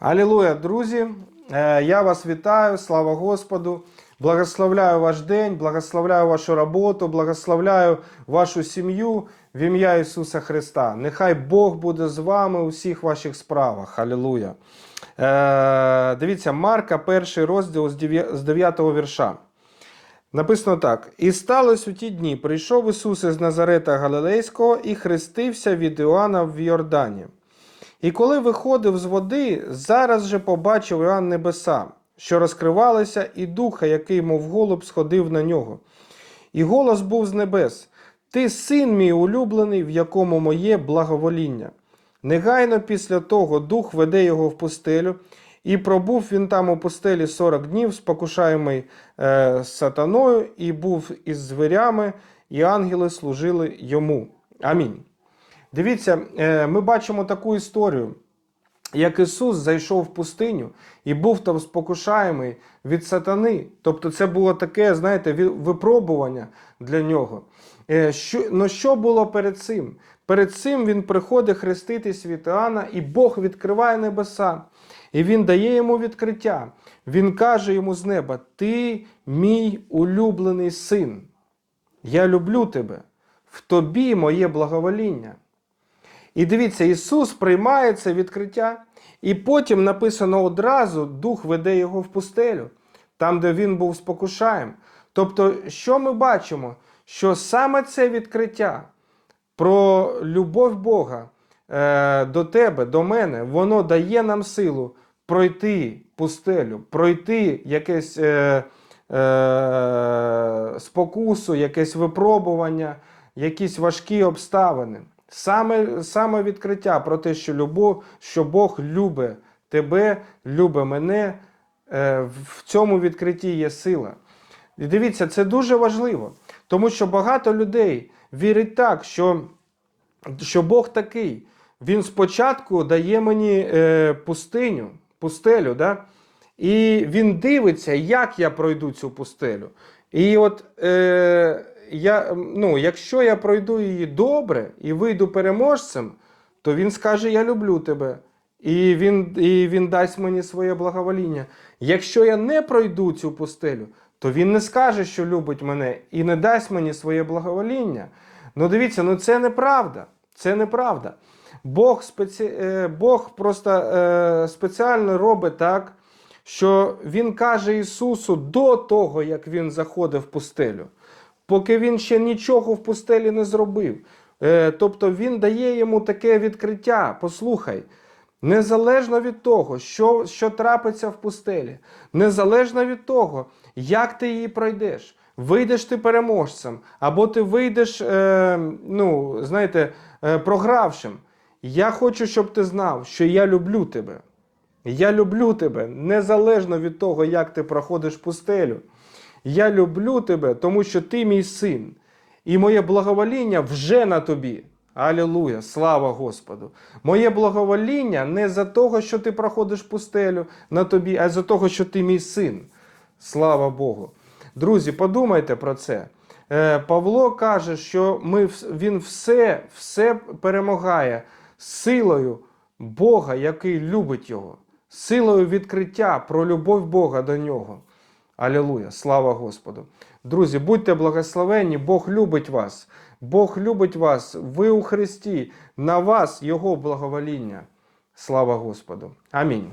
Алілуя, друзі! Е, Я вас вітаю, слава Господу! Благословляю ваш день, благословляю вашу роботу, благословляю вашу сім'ю в ім'я Ісуса Христа. Нехай Бог буде з вами у всіх ваших справах. Алілуя. Е, Дивіться, Марка, перший розділ з 9 з 9 вірша. Написано так: І сталося у ті дні: прийшов Ісус із Назарета Галилейського і хрестився від Іоанна в Йордані. І коли виходив з води, зараз же побачив Іоанн небеса, що розкривалися, і духа, який, мов голуб, сходив на нього. І голос був з небес: Ти син мій улюблений, в якому моє благовоління. Негайно після того дух веде його в пустелю, і пробув він там у пустелі 40 днів, спокушаємий е, сатаною, і був із звірями, і ангели служили йому. Амінь. Дивіться, е, ми бачимо таку історію, як Ісус зайшов в пустиню і був там спокушаємий від сатани. Тобто це було таке, знаєте, випробування для нього. Е, Що, ну що було перед цим? Перед цим він приходить хреститись від Іоанна, і Бог відкриває небеса. І він дає йому відкриття. Він каже йому з неба: Ти мій улюблений син. Я люблю тебе, в тобі моє благовоління. І дивіться, Ісус приймає це відкриття, і потім написано одразу: Дух веде його в пустелю, там, де він був спокушаєм. Тобто, що ми бачимо? Що саме це відкриття про любов Бога е, до тебе, до мене, воно дає нам силу пройти пустелю, пройти якесь е, е, спокусу, якесь випробування, якісь важкі обставини. Саме, саме відкриття про те, що любов, що Бог любить тебе, любить мене. е, В цьому відкритті є сила. І дивіться, це дуже важливо, тому що багато людей вірять так, що, що Бог такий. Він спочатку дає мені е, пустиню, пустелю, да? і він дивиться, як я пройду цю пустелю. І от е, я, ну, якщо я пройду її добре і вийду переможцем, то він скаже: Я люблю тебе. І він, і він дасть мені своє благовоління. Якщо я не пройду цю пустелю, то він не скаже, що любить мене, і не дасть мені своє благовоління. Ну дивіться, ну це неправда. Це неправда. Бог, спеці... е, Бог просто е, спеціально робить так, що Він каже Ісусу до того, як Він заходив в пустелю, поки Він ще нічого в пустелі не зробив. Е, Тобто Він дає йому таке відкриття. Послухай. Незалежно від того, що, що трапиться в пустелі, незалежно від того, як ти її пройдеш, вийдеш ти переможцем, або ти вийдеш, е, ну, знаєте, е, програвшим. Я хочу, щоб ти знав, що я люблю тебе. Я люблю тебе незалежно від того, як ти проходиш пустелю. Я люблю тебе, тому що ти мій син, і моє благовоління вже на тобі. Алілуя, слава Господу! Моє благовоління не за того, що ти проходиш пустелю на тобі, а за того, що ти мій син. Слава Богу. Друзі, подумайте про це. Е, Павло каже, що ми, він все, все перемагає силою Бога, який любить його, силою відкриття про любов Бога до нього. Алілуя, слава Господу. Друзі, будьте благословенні, Бог любить вас. Бог любить вас, ви у Христі, на вас Його благовоління. Слава Господу. Амінь.